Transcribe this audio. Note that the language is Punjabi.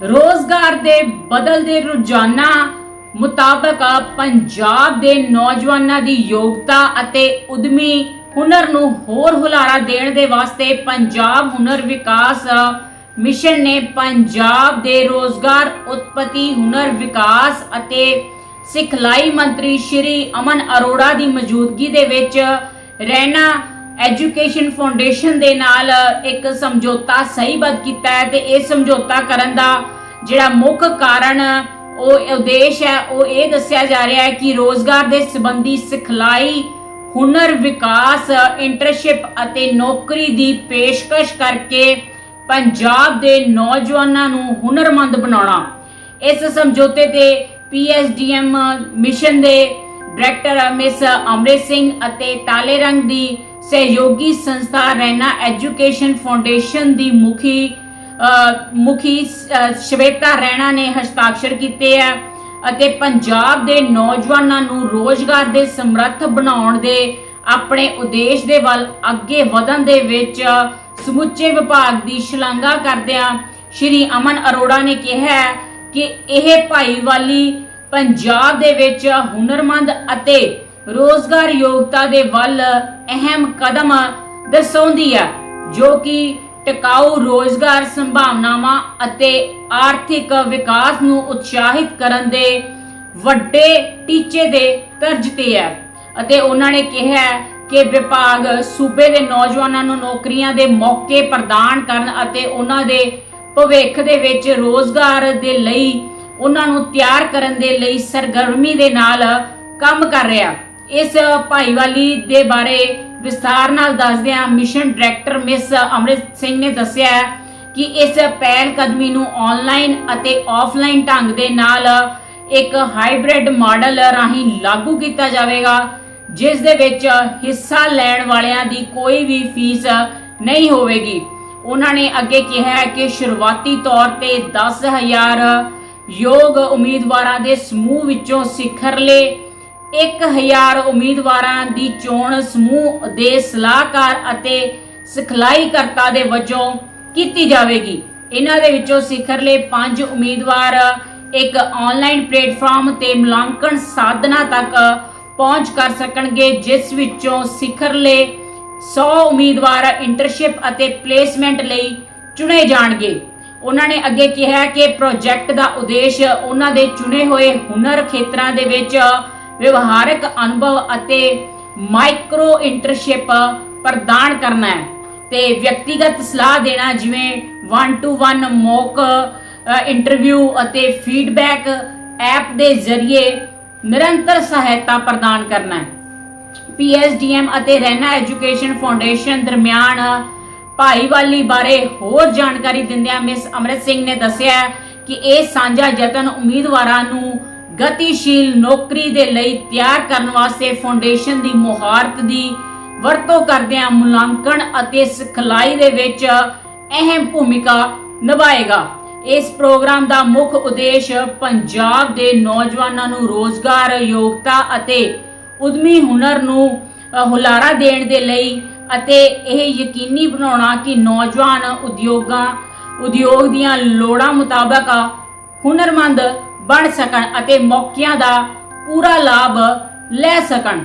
ਰੋਜ਼ਗਾਰ ਦੇ ਬਦਲਦੇ ਰੁਝਾਨਾਂ ਮੁਤਾਬਕ ਪੰਜਾਬ ਦੇ ਨੌਜਵਾਨਾਂ ਦੀ ਯੋਗਤਾ ਅਤੇ ਉਦਮੀ ਹੁਨਰ ਨੂੰ ਹੋਰ ਹੁਲਾਰਾ ਦੇਣ ਦੇ ਵਾਸਤੇ ਪੰਜਾਬ ਹੁਨਰ ਵਿਕਾਸ ਮਿਸ਼ਨ ਨੇ ਪੰਜਾਬ ਦੇ ਰੋਜ਼ਗਾਰ, ਉਤਪਤੀ ਹੁਨਰ ਵਿਕਾਸ ਅਤੇ ਸਿਖਲਾਈ ਮੰਤਰੀ ਸ਼੍ਰੀ ਅਮਨ ਅਰੋੜਾ ਦੀ ਮੌਜੂਦਗੀ ਦੇ ਵਿੱਚ ਰਹਿਣਾ ਐਜੂਕੇਸ਼ਨ ਫਾਊਂਡੇਸ਼ਨ ਦੇ ਨਾਲ ਇੱਕ ਸਮਝੌਤਾ ਸਹੀਬੱਧ ਕੀਤਾ ਹੈ ਤੇ ਇਹ ਸਮਝੌਤਾ ਕਰਨ ਦਾ ਜਿਹੜਾ ਮੁੱਖ ਕਾਰਨ ਉਹ ਉਦੇਸ਼ ਹੈ, ਉਹ ਇਹ ਦੱਸਿਆ ਜਾ ਰਿਹਾ ਹੈ ਕਿ ਰੋਜ਼ਗਾਰ ਦੇ ਸੰਬੰਧੀ ਸਿਖਲਾਈ, ਹੁਨਰ ਵਿਕਾਸ, ਇੰਟਰਨਸ਼ਿਪ ਅਤੇ ਨੌਕਰੀ ਦੀ ਪੇਸ਼ਕਸ਼ ਕਰਕੇ ਪੰਜਾਬ ਦੇ ਨੌਜਵਾਨਾਂ ਨੂੰ ਹੁਨਰਮੰਦ ਬਣਾਉਣਾ। ਇਸ ਸਮਝੌਤੇ ਤੇ ਪੀਐਸਡੀਐਮ ਮਿਸ਼ਨ ਦੇ ਡਾਇਰੈਕਟਰ ਮਿਸ ਅਮਰਿਤ ਸਿੰਘ ਅਤੇ ਤਾਲੇ ਰੰਗ ਦੀ ਸਹਿਯੋਗੀ ਸੰਸਥਾ ਰੈਨਾ ਐਜੂਕੇਸ਼ਨ ਫਾਊਂਡੇਸ਼ਨ ਦੀ ਮੁਖੀ ਮੁਖੀ ਸ਼ਵੇਤਾ ਰੈਣਾ ਨੇ ਹਸਤਾਖਰ ਕੀਤੇ ਆ ਅਤੇ ਪੰਜਾਬ ਦੇ ਨੌਜਵਾਨਾਂ ਨੂੰ ਰੋਜ਼ਗਾਰ ਦੇ ਸਮਰੱਥ ਬਣਾਉਣ ਦੇ ਆਪਣੇ ਉਦੇਸ਼ ਦੇ ਵੱਲ ਅੱਗੇ ਵਧਣ ਦੇ ਵਿੱਚ ਸਮੁੱਚੇ ਵਿਭਾਗ ਦੀ ਸ਼ਲਾਘਾ ਕਰਦਿਆਂ ਸ਼੍ਰੀ ਅਮਨ ਅਰੋੜਾ ਨੇ ਕਿਹਾ ਹੈ ਕਿ ਇਹ ਭਾਈਵਾਲੀ ਪੰਜਾਬ ਦੇ ਵਿੱਚ ਹੁਨਰਮੰਦ ਅਤੇ ਰੋਜ਼ਗਾਰ ਯੋਗਤਾ ਦੇ ਵੱਲ ਅਹਿਮ ਕਦਮ ਦਰਸਾਉਂਦੀ ਹੈ, ਜੋ ਕਿ ਟਿਕਾਊ ਰੋਜ਼ਗਾਰ ਸੰਭਾਵਨਾਵਾਂ ਅਤੇ ਆਰਥਿਕ ਵਿਕਾਸ ਨੂੰ ਉਤਸ਼ਾਹਿਤ ਕਰਨ ਦੇ ਵੱਡੇ ਟੀਚੇ ਦੇ ਤਰਜ ਤੇ ਹੈ। ਅਤੇ ਉਹਨਾਂ ਨੇ ਕਿਹਾ ਕਿ ਵਿਭਾਗ ਸੂਬੇ ਦੇ ਨੌਜਵਾਨਾਂ ਨੂੰ ਨੌਕਰੀਆਂ ਦੇ ਮੌਕੇ ਪ੍ਰਦਾਨ ਕਰਨ ਅਤੇ ਉਹਨਾਂ ਦੇ ਭਵਿੱਖ ਦੇ ਵਿੱਚ ਰੋਜ਼ਗਾਰ ਦੇ ਲਈ ਉਹਨਾਂ ਨੂੰ ਤਿਆਰ ਕਰਨ ਦੇ ਲਈ ਸਰਗਰਮੀ ਦੇ ਨਾਲ ਕੰਮ ਕਰ ਰਿਹਾ। ਇਸ ਭਾਈਵਾਲੀ ਦੇ ਬਾਰੇ ਵਿਸਥਾਰ ਨਾਲ ਦੱਸਦਿਆਂ mission director miss Amrit Singh ਨੇ ਦੱਸਿਆ ਕਿ ਇਸ ਪਹਿਲ ਕਦਮੀ ਨੂੰ ਆਨਲਾਈਨ ਅਤੇ ਆਫਲਾਈਨ ਢੰਗ ਦੇ ਨਾਲ ਇੱਕ ਹਾਈਬ੍ਰਿਡ ਮਾਡਲ ਰਾਹੀਂ ਲਾਗੂ ਕੀਤਾ ਜਾਵੇਗਾ, ਜਿਸ ਦੇ ਵਿੱਚ ਹਿੱਸਾ ਲੈਣ ਵਾਲਿਆਂ ਦੀ ਕੋਈ ਵੀ ਫੀਸ ਨਹੀਂ ਹੋਵੇਗੀ। ਉਹਨਾਂ ਨੇ ਅੱਗੇ ਕਿਹਾ ਕਿ ਸ਼ੁਰੂਆਤੀ ਤੌਰ ਤੇ 10000 ਯੋਗ ਉਮੀਦਵਾਰਾਂ ਦੇ ਸਮੂਹ ਵਿੱਚੋਂ ਸਿਖਰਲੇ 1000 ਉਮੀਦਵਾਰਾਂ ਦੀ ਚੋਣ ਸਮੂਹ ਦੇ ਸਲਾਹਕਾਰ ਅਤੇ ਸਿਖਲਾਈ ਦੇ ਵਜੋਂ ਕੀਤੀ ਜਾਵੇਗੀ। ਇਹਨਾਂ ਦੇ ਵਿੱਚੋਂ ਸਿਖਰਲੇ 5 ਉਮੀਦਵਾਰ, ਇੱਕ ਆਨਲਾਈਨ ਪਲੇਟਫਾਰਮ ਤੇ ਮੁਲਾਂਕਣ ਸਾਧਨਾ ਤੱਕ ਪਹੁੰਚ ਕਰ ਸਕਣਗੇ, ਜਿਸ ਵਿੱਚੋਂ ਸਿਖਰਲੇ 100 ਉਮੀਦਵਾਰ ਇੰਟਰਨਸ਼ਿਪ ਅਤੇ ਪਲੇਸਮੈਂਟ ਲਈ ਚੁਣੇ ਜਾਣਗੇ। ਉਹਨਾਂ ਨੇ ਅੱਗੇ ਕਿਹਾ ਕਿ ਪ੍ਰੋਜੈਕਟ ਦਾ ਉਦੇਸ਼ ਉਹਨਾਂ ਦੇ ਚੁਣੇ ਹੋਏ ਹੁਨਰ ਖੇਤਰਾਂ ਦੇ ਵਿੱਚ ਵਿਵਹਾਰਕ ਅਨੁਭਵ ਅਤੇ ਮਾਈਕਰੋ ਇੰਟਰਸ਼ਿਪ ਪ੍ਰਦਾਨ ਕਰਨਾ ਹੈ। ਤੇ ਵਿਅਕਤੀਗਤ ਸਲਾਹ ਦੇਣਾ, ਜਿਵੇਂ 1 ਟੂ 1 ਮੌਕ ਇੰਟਰਵਿਊ ਅਤੇ ਫੀਡਬੈਕ ਐਪ ਦੇ ਜ਼ਰੀਏ ਨਿਰੰਤਰ ਸਹਾਇਤਾ ਪ੍ਰਦਾਨ ਕਰਨਾ ਹੈ। ਪੀਐਸਡੀਐਮ ਅਤੇ ਰਹਿਣਾ ਐਜੂਕੇਸ਼ਨ ਫਾਊਂਡੇਸ਼ਨ ਦਰਮਿਆਨ ਭਾਈਵਾਲੀ ਬਾਰੇ ਹੋਰ ਜਾਣਕਾਰੀ ਦਿੰਦਿਆਂ ਮਿਸ ਅਮਰਿਤ ਸਿੰਘ ਨੇ ਦੱਸਿਆ ਕਿ ਇਹ ਸਾਂਝਾ ਯਤਨ ਉਮੀਦਵਾਰਾਂ ਨੂੰ ਗਤੀਸ਼ੀਲ ਨੌਕਰੀ ਦੇ ਲਈ ਤਿਆਰ ਕਰਨ ਵਾਸਤੇ ਫਾਊਂਡੇਸ਼ਨ ਦੀ ਮੁਹਾਰਤ ਦੀ ਵਰਤੋਂ ਕਰਦਿਆਂ ਮੁਲਾਂਕਣ ਅਤੇ ਸਿਖਲਾਈ ਦੇ ਵਿੱਚ ਅਹਿਮ ਭੂਮਿਕਾ ਨਿਭਾਏਗਾ। ਇਸ ਪ੍ਰੋਗਰਾਮ ਦਾ ਮੁੱਖ ਉਦੇਸ਼ ਪੰਜਾਬ ਦੇ ਨੌਜਵਾਨਾਂ ਨੂੰ ਰੋਜ਼ਗਾਰ, ਯੋਗਤਾ ਅਤੇ ਉਦਮੀ ਹੁਨਰ ਨੂੰ ਹੁਲਾਰਾ ਦੇਣ ਦੇ ਲਈ ਅਤੇ ਇਹ ਯਕੀਨੀ ਬਣਾਉਣਾ ਕਿ ਨੌਜਵਾਨ ਉਦਯੋਗਾਂ, ਉਦਯੋਗ ਦੀਆਂ ਲੋੜਾਂ ਮੁਤਾਬਕ ਹੁਨਰਮੰਦ ਬਣ ਸਕਣ ਅਤੇ ਮੌਕਿਆਂ ਦਾ ਪੂਰਾ ਲਾਭ ਲੈ ਸਕਣ।